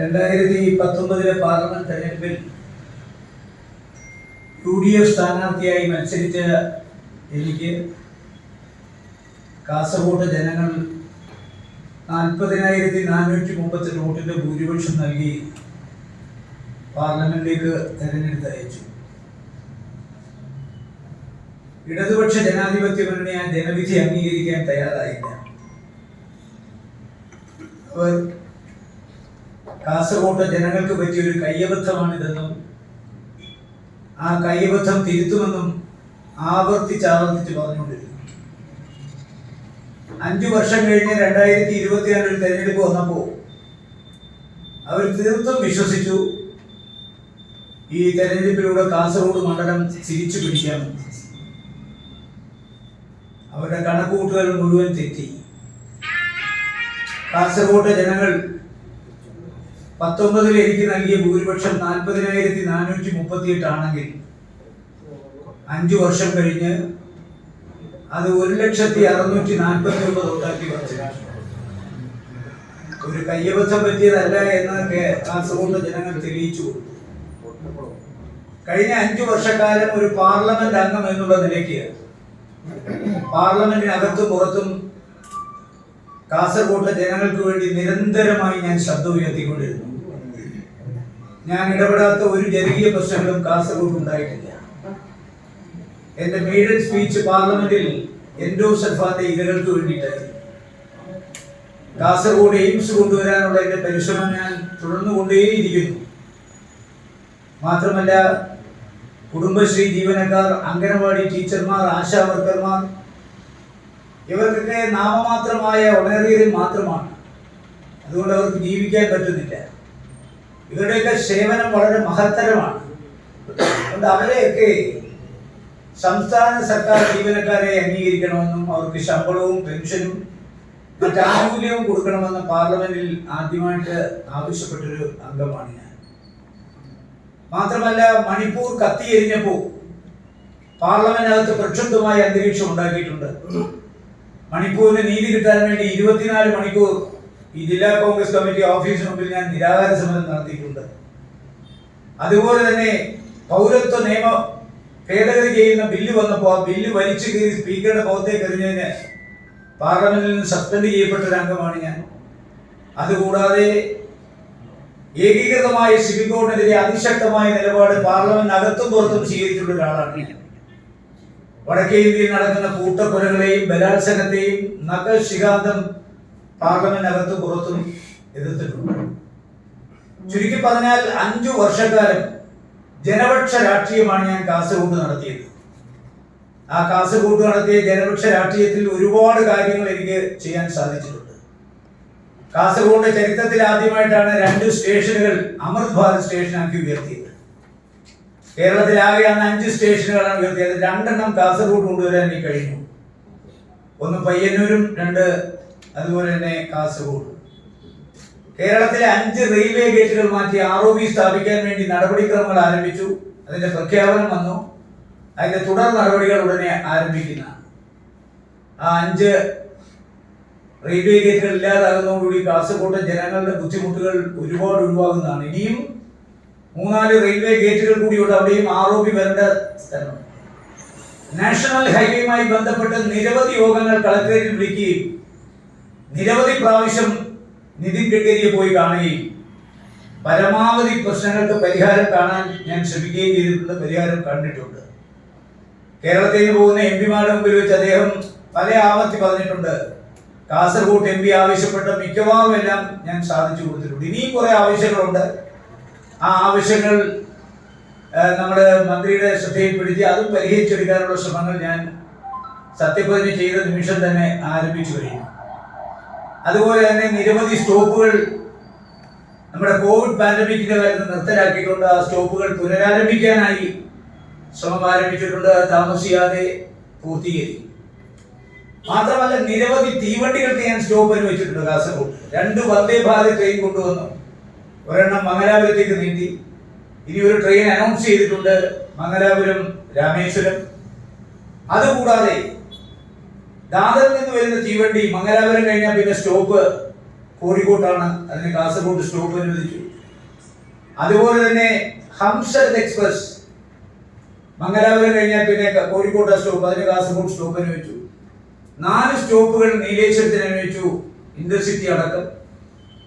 രണ്ടായിരത്തി പത്തൊമ്പതിലെ പാർലമെന്റ് തെരഞ്ഞെടുപ്പിൽ യു ഡി എഫ് സ്ഥാനാർത്ഥിയായി മത്സരിച്ച എനിക്ക് കാസർഗോഡ് ജനങ്ങൾ നാൽപ്പതിനായിരത്തി നാനൂറ്റി മുപ്പത്തെട്ട് വോട്ടിന്റെ ഭൂരിപക്ഷം നൽകി പാർലമെന്റിലേക്ക് തെരഞ്ഞെടുത്ത് അയച്ചു. ഇടതുപക്ഷ ജനാധിപത്യ മുന്നണി ആ ജനവിധി അംഗീകരിക്കാൻ തയ്യാറായില്ല. അവർ കാസർഗോഡ് ജനങ്ങൾക്ക് പറ്റിയ ഒരു കയ്യബദ്ധമാണിതെന്നും ആ കയ്യബദ്ധം തിരുത്തുമെന്നും ആവർത്തിച്ച് ആവർത്തിച്ച് പറഞ്ഞുകൊണ്ടിരുന്നു അഞ്ചു വർഷം കഴിഞ്ഞ് രണ്ടായിരത്തി ഇരുപത്തിനാലിൽ തെരഞ്ഞെടുപ്പ് വന്നപ്പോൾ അവർ തീർത്തും വിശ്വസിച്ചു ഈ തെരഞ്ഞെടുപ്പിലൂടെ കാസർഗോഡ് മണ്ഡലം തിരിച്ചു പിടിക്കാൻ. അവരുടെ കണക്കുകൂട്ടുകൾ മുഴുവൻ തെറ്റി. കാസർഗോഡ് ജനങ്ങൾ പത്തൊമ്പതിൽ എനിക്ക് നൽകിയ ഭൂരിപക്ഷം നാൽപ്പതിനായിരത്തി നാനൂറ്റി മുപ്പത്തിയെട്ടാണെങ്കിൽ അഞ്ചു വർഷം കഴിഞ്ഞ് അത് ഒരു ലക്ഷത്തി അറുന്നൂറ്റി നാൽപ്പത്തി ഒമ്പത് ഉണ്ടാക്കി വർദ്ധിച്ചു ഒരു കയ്യബദ്ധം പറ്റിയതല്ല എന്നൊക്കെ കാസർഗോഡ് ജനങ്ങൾ തെളിയിച്ചു കഴിഞ്ഞ അഞ്ചു വർഷക്കാലം ഒരു പാർലമെന്റ് അംഗം എന്നുള്ള നിലയ്ക്ക് പാർലമെന്റിനകത്തും പുറത്തും കാസർഗോട്ടെ ജനങ്ങൾക്ക് വേണ്ടി നിരന്തരമായി ഞാൻ ശബ്ദം ഉയർത്തിക്കൊണ്ടിരുന്നു ഞാൻ ഇടപെടാത്ത ഒരു ജനകീയ പ്രശ്നങ്ങളും കാസർഗോഡ് ഉണ്ടായിട്ടില്ല. എന്റെ മെയ്ഡൻ സ്പീച്ച് പാർലമെന്റിൽ എൻഡോ സൽഫാന്റെ ഇരകൾക്ക് വേണ്ടിയിട്ടായിരുന്നു. കാസർഗോഡ് എയിംസ് കൊണ്ടുവരാനുള്ള എന്റെ പരിശ്രമം ഞാൻ തുടർന്നു കൊണ്ടേയിരിക്കുന്നു മാത്രമല്ല കുടുംബശ്രീ ജീവനക്കാർ അംഗനവാടി ടീച്ചർമാർ ആശാ വർക്കർമാർ ഇവർക്കൊക്കെ നാമമാത്രമായ ഉണർവിയതിൽ മാത്രമാണ്. അതുകൊണ്ട് അവർക്ക് ജീവിക്കാൻ പറ്റുന്നില്ല. ഇവരുടെയൊക്കെ സേവനം വളരെ മഹത്തരമാണ്. അതുകൊണ്ട് അവരെയൊക്കെ സംസ്ഥാന സർക്കാർ ജീവനക്കാരെ അംഗീകരിക്കണമെന്നും അവർക്ക് ശമ്പളവും പെൻഷനും മറ്റാനുകൂല്യവും കൊടുക്കണമെന്ന് പാർലമെന്റിൽ ആദ്യമായിട്ട് ആവശ്യപ്പെട്ടൊരു അംഗമാണ് ഞാൻ. മാത്രമല്ല മണിപ്പൂർ കത്തിയെരിഞ്ഞപ്പോൾ പാർലമെന്റിനകത്ത് പ്രക്ഷുബ്ധമായ അന്തരീക്ഷം ഉണ്ടാക്കിയിട്ടുണ്ട്. മണിപ്പൂരിന് നീതി കിട്ടാൻ വേണ്ടി ഇരുപത്തിനാല് മണിക്കൂർ ഈ ജില്ലാ കോൺഗ്രസ് കമ്മിറ്റി ഓഫീസിന് മുമ്പിൽ ഞാൻ നിരാഹാര സമരം നടത്തിയിട്ടുണ്ട്. അതുപോലെ തന്നെ പൗരത്വ നിയമ ഭേദഗതി ചെയ്യുന്ന ബില്ല് വന്നപ്പോൾ ആ ബില്ല് വലിച്ചു കീറി സ്പീക്കറുടെ മുഖത്തേക്ക് എറിഞ്ഞതിന് പാർലമെന്റിൽ നിന്ന് സസ്പെൻഡ് ചെയ്യപ്പെട്ട ഒരു അംഗമാണ് ഞാൻ. അതുകൂടാതെ ഏകീകൃതമായ സിവിൽ കോഡിനെതിരെ അതിശക്തമായ നിലപാട് പാർലമെന്റ് അകത്തും പുറത്തും സ്വീകരിച്ചിട്ടുള്ള ഒരാളാണ് ഞാൻ. വടക്കേ ഇന്ത്യയിൽ നടക്കുന്ന കൂട്ടക്കൊലകളെയും ബലാത്സംഗത്തെയും നഖശികാന്തം പാർലമെന്റ് അകത്തും പുറത്തും എതിർത്തിട്ടുണ്ട്. ചുരുക്കി പറഞ്ഞാൽ അഞ്ചു വർഷക്കാലം ജനപക്ഷ രാഷ്ട്രീയമാണ് ഞാൻ കാസർഗോഡ് നടത്തിയത്. ആ കാസർഗോഡ് നടത്തിയ ജനപക്ഷ രാഷ്ട്രീയത്തിൽ ഒരുപാട് കാര്യങ്ങൾ എനിക്ക് ചെയ്യാൻ സാധിച്ചിട്ടുണ്ട്. കാസർഗോഡിന്റെ ചരിത്രത്തിൽ ആദ്യമായിട്ടാണ് രണ്ട് സ്റ്റേഷനുകൾ അമൃത് ഭാരത് സ്റ്റേഷനാക്കി ഉയർത്തിയത്. കേരളത്തിലാകെ അന്ന് അഞ്ച് സ്റ്റേഷനുകളാണ് ഉയർത്തിയത്. രണ്ടെണ്ണം കാസർഗോഡ് കൊണ്ടുവരാൻ എനിക്ക് കഴിഞ്ഞു. ഒന്ന് പയ്യന്നൂരും രണ്ട് അതുപോലെ തന്നെ കാസർഗോഡ്. കേരളത്തിലെ അഞ്ച് റെയിൽവേ ഗേറ്റുകൾ മാറ്റി ആർ ഒ ബി സ്ഥാപിക്കാൻ വേണ്ടി നടപടിക്രമങ്ങൾ ആരംഭിച്ചു. അതിന്റെ പ്രഖ്യാപനം വന്നു. അതിന്റെ തുടർ നടപടികൾ ഉടനെ ആരംഭിക്കുന്ന ആ അഞ്ച് റെയിൽവേ ഗേറ്റുകൾ ഇല്ലാതാകുന്നതോടുകൂടി കാസർഗോട്ടെ ജനങ്ങളുടെ ബുദ്ധിമുട്ടുകൾ ഒരുപാട് ഒഴിവാകുന്നതാണ്. ഇനിയും മൂന്നാൽ റെയിൽവേ ഗേറ്റുകൾ കൂടിയുണ്ട്. അവിടെയും ആർ ഒ ബി വരേണ്ട സ്ഥലം നാഷണൽ ഹൈവേയുമായി ബന്ധപ്പെട്ട് നിരവധി യോഗങ്ങൾ കളക്ടറേറ്റിൽ വിളിക്കുകയും നിരവധി പ്രാവശ്യം നിതിൻ ഗഡ്കരിയെ പോയി കാണുകയും പരമാവധി പ്രശ്നങ്ങൾക്ക് പരിഹാരം കാണാൻ ഞാൻ ശ്രമിക്കുകയും ചെയ്തിട്ടുള്ള പരിഹാരം കണ്ടിട്ടുണ്ട്. കേരളത്തിൽ പോകുന്ന എം പിമാരുടെ മുമ്പിൽ വെച്ച് അദ്ദേഹം പല ആവർത്തി പറഞ്ഞിട്ടുണ്ട്. കാസർഗോഡ് എം പി ആവശ്യപ്പെട്ട മിക്കവാറും എല്ലാം ഞാൻ സാധിച്ചു കൊടുത്തിട്ടുണ്ട്. ഇനിയും കുറെ ആവശ്യങ്ങളുണ്ട്. ആ ആവശ്യങ്ങൾ നമ്മുടെ മന്ത്രിയുടെ ശ്രദ്ധയിൽപ്പെടുത്തി അതും പരിഹരിച്ചെടുക്കാനുള്ള ശ്രമങ്ങൾ ഞാൻ സത്യപ്രതിജ്ഞ ചെയ്ത നിമിഷം തന്നെ ആരംഭിച്ചു കഴിഞ്ഞു. അതുപോലെ തന്നെ നിരവധി സ്റ്റോപ്പുകൾ നമ്മുടെ കോവിഡ് പാൻഡമിക്കിന്റെ കാര്യത്തിൽ നിർത്തലാക്കിയിട്ടുണ്ട്. ആ സ്റ്റോപ്പുകൾ പുനരാരംഭിക്കാനായി ശ്രമം ആരംഭിച്ചിട്ടുണ്ട്. താമസിയാതെ പൂർത്തീകരിക്കും മാത്രമല്ല നിരവധി തീവണ്ടികൾക്ക് ഞാൻ സ്റ്റോപ്പ് അനുവദിച്ചിട്ടുണ്ട് കാസർഗോഡ്. രണ്ട് വന്ദേ ഭാരത് ട്രെയിൻ കൊണ്ടുവന്നു. ഒരെണ്ണം മംഗലാപുരത്തേക്ക് നീട്ടി. ഇനി ഒരു ട്രെയിൻ അനൗൺസ് ചെയ്തിട്ടുണ്ട് മംഗലാപുരം രാമേശ്വരം. അതുകൂടാതെ ദാദറിൽ നിന്ന് വരുന്ന തീവണ്ടി മംഗലാപുരം കഴിഞ്ഞാൽ പിന്നെ സ്റ്റോപ്പ് കോഴിക്കോട്ടാണ്. അതിന് കാസർഗോഡ് സ്റ്റോപ്പ് അനുവദിച്ചു അതുപോലെ തന്നെ ഹംസരത് എക്സ്പ്രസ് മംഗലാപുരം കഴിഞ്ഞാൽ പിന്നെ കോഴിക്കോട്ട സ്റ്റോപ്പ് അതിന് കാസർഗോഡ് സ്റ്റോപ്പ് അനുവദിച്ചു നാല് സ്റ്റോപ്പുകൾ നീലേശ്വരത്തിന് അനുവദിച്ചു ഇന്റർസിറ്റി അടക്കം.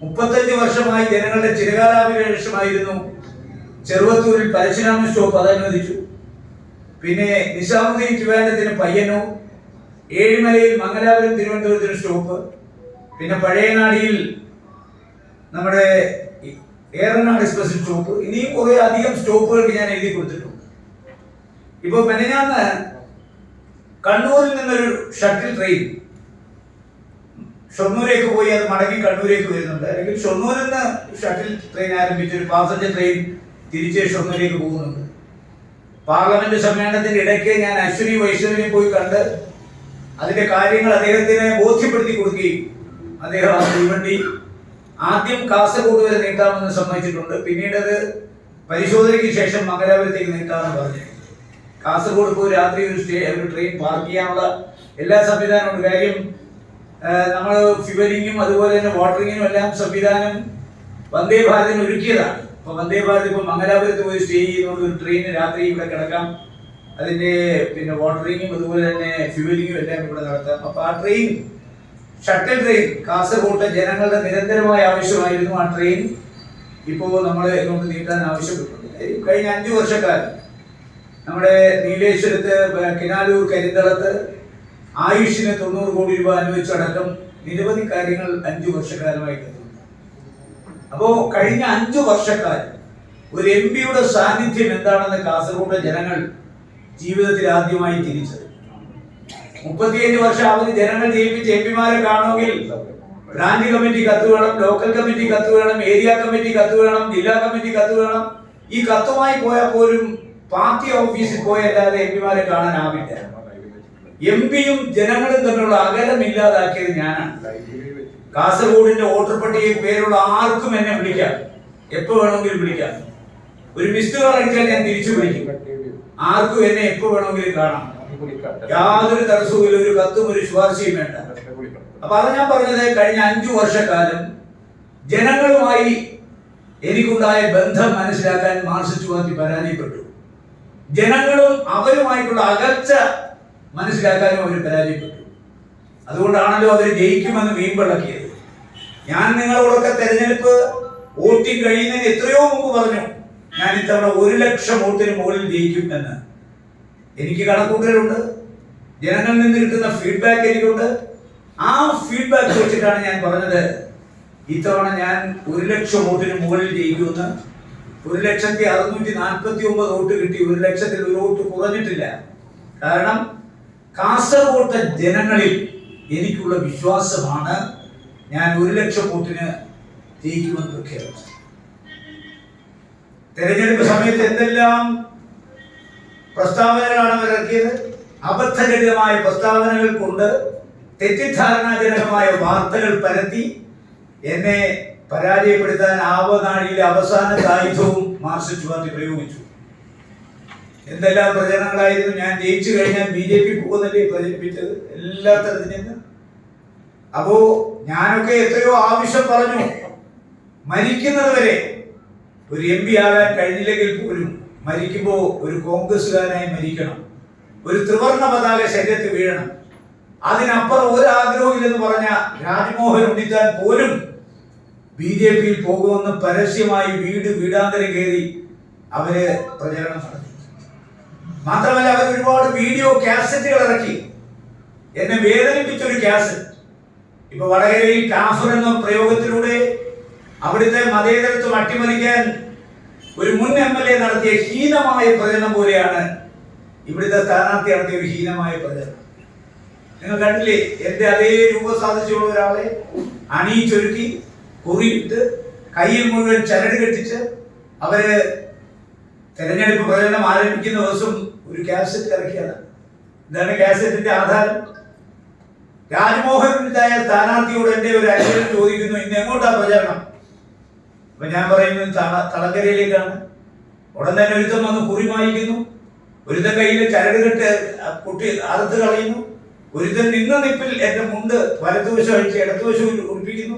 മുപ്പത്തഞ്ച് വർഷമായി ജനങ്ങളുടെ ചിരകാലാഭിലാഷമായിരുന്നു. ചെറുവത്തൂരിൽ പരശുരാമ സ്റ്റോപ്പ് അത് അനുവദിച്ചു പിന്നെ നിസാമുദ്ദീൻ ട്രിവാൻഡത്തിന് പയ്യന്നൂർ. ഏഴിമലയിൽ മംഗലാപുരം തിരുവനന്തപുരത്തിന് സ്റ്റോപ്പ്. പിന്നെ പഴയനാടിയിൽ നമ്മുടെ ഏറനാട് എക്സ്പ്രസ് സ്റ്റോപ്പ്. ഇനിയും കുറെ അധികം സ്റ്റോപ്പുകൾക്ക് ഞാൻ എഴുതി കൊടുത്തിട്ടുണ്ട്. ഇപ്പൊ മെനഞ്ഞാന്ന് കണ്ണൂരിൽ നിന്നൊരു ഷട്ടിൽ ട്രെയിൻ ഷൊർണൂരേക്ക് പോയി അത് മടങ്ങി കണ്ണൂരേക്ക് വരുന്നുണ്ട്. അല്ലെങ്കിൽ ഷൊർണൂരിൽ നിന്ന് ഷട്ടിൽ ട്രെയിൻ ആരംഭിച്ച ഒരു പാസഞ്ചർ ട്രെയിൻ തിരിച്ച് ഷൊർണൂരേക്ക് പോകുന്നുണ്ട്. പാർലമെന്റ് സമ്മേളനത്തിന്റെ ഇടയ്ക്ക് ഞാൻ അശ്വിനി വൈഷ്ണവിനെ പോയി കണ്ട് അതിന്റെ കാര്യങ്ങൾ അദ്ദേഹത്തിന് ബോധ്യപ്പെടുത്തി കൊടുക്കുകയും അദ്ദേഹം ആ തീവണ്ടി ആദ്യം കാസർഗോഡ് വരെ നീട്ടാമെന്ന് സമ്മതിച്ചിട്ടുണ്ട്. പിന്നീട് അത് പരിശോധനയ്ക്ക് ശേഷം മംഗലാപുരത്തേക്ക് നീട്ടാമെന്ന് പറഞ്ഞു. കാസർഗോഡ് പോയി രാത്രി ഒരു സ്റ്റേ ഒരു ട്രെയിൻ പാർക്ക് ചെയ്യാനുള്ള എല്ലാ സംവിധാനവും കാര്യം നമ്മൾ ഫ്യൂവലിങ്ങും അതുപോലെ തന്നെ വാട്ടറിങ്ങിനും എല്ലാം സംവിധാനം വന്ദേ ഭാരതിന് ഒരുക്കിയതാണ്. അപ്പൊ വന്ദേ ഭാരത് ഇപ്പൊ മംഗലാപുരത്ത് പോയി സ്റ്റേ ചെയ്യുന്നതുകൊണ്ട് ഒരു ട്രെയിന് രാത്രി ഇവിടെ കിടക്കാം. അതിന്റെ പിന്നെ വാട്ടറിങ്ങും അതുപോലെ തന്നെ ഫ്യൂലിങ്ങും എല്ലാം ഇവിടെ നടത്താം. അപ്പൊ ആ ട്രെയിൻ ഷട്ടിൽ ട്രെയിൻ കാസർഗോട്ട് ജനങ്ങളുടെ നിരന്തരമായ ആവശ്യമായിരുന്നു ആ ട്രെയിൻ ഇപ്പോ നമ്മൾ ഇങ്ങോട്ട് നീട്ടാൻ ആവശ്യപ്പെട്ടിട്ടുണ്ട്. കഴിഞ്ഞ അഞ്ചു വർഷക്കാലം നമ്മുടെ നീലേശ്വരത്ത് കിനാലൂർ കരിന്തളത്ത് ആയുഷിന് തൊണ്ണൂറ് കോടി രൂപ അനുവദിച്ചടക്കം നിരവധി കാര്യങ്ങൾ അഞ്ചു വർഷക്കാലമായി നടന്നു അപ്പോ കഴിഞ്ഞ അഞ്ചു വർഷക്കാലം ഒരു എം പിയുടെ സാന്നിധ്യം എന്താണെന്ന് കാസർഗോഡ് ജനങ്ങൾ ജീവിതത്തിൽ ആദ്യമായി തിരിച്ചത്. മുപ്പത്തിയഞ്ച് വർഷം അവധി ജനങ്ങൾ ജയിപ്പിച്ച് എം പിമാരെ കാണുമെങ്കിൽ ബ്രാഞ്ച് കമ്മിറ്റി കത്ത് വേണം ലോക്കൽ കമ്മിറ്റി കത്ത് വേണം ഏരിയ കമ്മിറ്റി കത്ത് വേണം ജില്ലാ കമ്മിറ്റി കത്ത് വേണം ഈ കത്തുമായി പോയാൽ പോലും പാർട്ടി ഓഫീസിൽ പോയല്ലാതെ എം പിമാരെ കാണാനാവില്ല. എം പിയും ജനങ്ങളും തമ്മിലുള്ള അകലം ഇല്ലാതാക്കിയത് ഞാനാണ്. കാസർഗോഡിന്റെ വോട്ടർ പട്ടികയിൽ പേരുള്ള ആർക്കും എന്നെ വിളിക്കാം. എപ്പോ വേണമെങ്കിലും വിളിക്കാം. ഒരു മിസ്ഡ് കോൾ അടിച്ചാൽ ഞാൻ തിരിച്ചു വിളിക്കും. ആർക്കും എന്നെ എപ്പോ വേണമെങ്കിലും കാണാം. യാതൊരു തടസ്സവും ഒരു കത്തും ഒരു ശുപാർശയും വേണ്ട. അപ്പൊ അത് ഞാൻ പറഞ്ഞത് കഴിഞ്ഞ അഞ്ചു വർഷക്കാലം ജനങ്ങളുമായി എനിക്കുണ്ടായ ബന്ധം മനസ്സിലാക്കാൻ മാർസിസ്റ്റ് പാർട്ടി പരാജയപ്പെട്ടു. ജനങ്ങളും അവരുമായിട്ടുള്ള അകച്ച മനസ്സിലാക്കാനും അവർ പരാജയപ്പെട്ടു. അതുകൊണ്ടാണല്ലോ അവർ ജയിക്കുമെന്ന് വീമ്പിളക്കിയത് ഞാൻ നിങ്ങളോടൊക്കെ തെരഞ്ഞെടുപ്പ് വോട്ടിംഗ് കഴിയുന്നതിന് എത്രയോ മുമ്പ് പറഞ്ഞു ഞാൻ ഇത്തവണ ഒരു ലക്ഷം വോട്ടിന് മുകളിൽ ജയിക്കും എന്ന്. എനിക്ക് കണക്കൂട്ടലുണ്ട്. ജനങ്ങളിൽ നിന്ന് കിട്ടുന്ന ഫീഡ്ബാക്ക് എനിക്കുണ്ട്. ആ ഫീഡ്ബാക്ക് വെച്ചിട്ടാണ് ഞാൻ പറഞ്ഞത് ഇത്തവണ ഞാൻ ഒരു ലക്ഷം വോട്ടിന് മുകളിൽ ജയിക്കുമെന്ന് ഒരു ലക്ഷത്തി അറുന്നൂറ്റി നാൽപ്പത്തി ഒമ്പത് വോട്ട് കിട്ടി. ഒരു ലക്ഷത്തിൽ ഒരു വോട്ട് കുറഞ്ഞിട്ടില്ല. കാരണം കാസർഗോട്ടെ ജനങ്ങളിൽ എനിക്കുള്ള വിശ്വാസമാണ് ഞാൻ ഒരു ലക്ഷം വോട്ടിന് ജയിക്കുമെന്ന് പ്രഖ്യാപിച്ചത്. തെരഞ്ഞെടുപ്പ് സമയത്ത് എന്തെല്ലാം പ്രസ്താവനകളാണ് അവർ ഇറക്കിയത്? പ്രസ്താവനകൾ കൊണ്ട് തെറ്റിദ്ധാരണാജനകമായ വാർത്തകൾ പരത്തി. എന്നെ പരാജയപ്പെടുത്താൻ ആവനാഴിയിലെ അവസാന സായുധവും മാർക്സിസ്റ്റ് പാർട്ടി പ്രയോഗിച്ചു. എന്തെല്ലാം പ്രചരണങ്ങളായിരുന്നു? ഞാൻ ജയിച്ചു കഴിഞ്ഞാൽ ബി ജെ പി പോകുന്നല്ലേ പ്രചരിപ്പിച്ചത്? എല്ലാ തരത്തിൽ നിന്ന് അപ്പോ ഞാനൊക്കെ എത്രയോ ആവശ്യം പറഞ്ഞു. മരിക്കുന്നത് വരെ ഒരു എം പി ആകാൻ കഴിഞ്ഞില്ലെങ്കിൽ പോലും മരിക്കുമ്പോൾ ഒരു കോൺഗ്രസ്സുകാരനായി മരിക്കണം. ഒരു ത്രിവർണ പതാക ശരീരത്തിൽ വീഴണം. അതിനപ്പുറം ഒരു ഇല്ലെന്ന് പറഞ്ഞ രാജ്മോഹൻ ഉണ്ണിത്താൻ പോലും ബി ജെ പിയിൽ പോകുമെന്ന് പരസ്യമായി വീട് വീടാന്തരം കയറി അവർ പ്രചരണം നടത്തി. മാത്രമല്ല അവർ ഒരുപാട് വീഡിയോ കാസറ്റുകൾ ഇറക്കി. എന്നെ വേദനിപ്പിച്ച ഒരു കാസറ്റ്. ഇപ്പൊ വടകരയിൽ കാഫർ എന്ന പ്രയോഗത്തിലൂടെ അവിടുത്തെ മതേതരത്വം അട്ടിമറിക്കാൻ ഒരു മുൻ എം എൽ എ നടത്തിയ ഹീനമായ പ്രചരണം പോലെയാണ് ഇവിടുത്തെ സ്ഥാനാർത്ഥി നടത്തിയ ഒരു ഹീനമായ പ്രചരണം. നിങ്ങൾ കണ്ടില്ലേ എന്റെ അതേ രൂപ സാധിച്ചുള്ള ഒരാളെ അണിയിച്ചൊരുക്കി കുറിയിട്ട് കയ്യിൽ മുഴുവൻ ചരട് കെട്ടിച്ച് അവർ തെരഞ്ഞെടുപ്പ് പ്രചരണം ആരംഭിക്കുന്ന ദിവസം ഒരു കാസറ്റ് ഇറക്കിയതാണ്. ഇതാണ് കാസറ്റിന്റെ ആധാരം. രാജ്മോഹൻ ഉണ്ണിത്തായ സ്ഥാനാർത്ഥിയോട് എന്റെ ഒരു അനുഗ്രഹം ചോദിക്കുന്നു ഇന്ന് എങ്ങോട്ടാ പ്രചരണം? അപ്പൊ ഞാൻ പറയുന്നത് തളക്കരയിലേക്കാണ് ഉടൻ തന്നെ ഒരുത്തം വന്ന് കുറി വാങ്ങിക്കുന്നു ഒരുത്തൻ കയ്യിൽ ചരട് കെട്ട് കുട്ടി അറുത്ത് കളയുന്നു. ഒരുത്തൻ നിന്ന നിപ്പിൽ എന്റെ മുണ്ട് വലത്തുവശം അഴിച്ച് ഇടത്തുവശം ഉടുപ്പിക്കുന്നു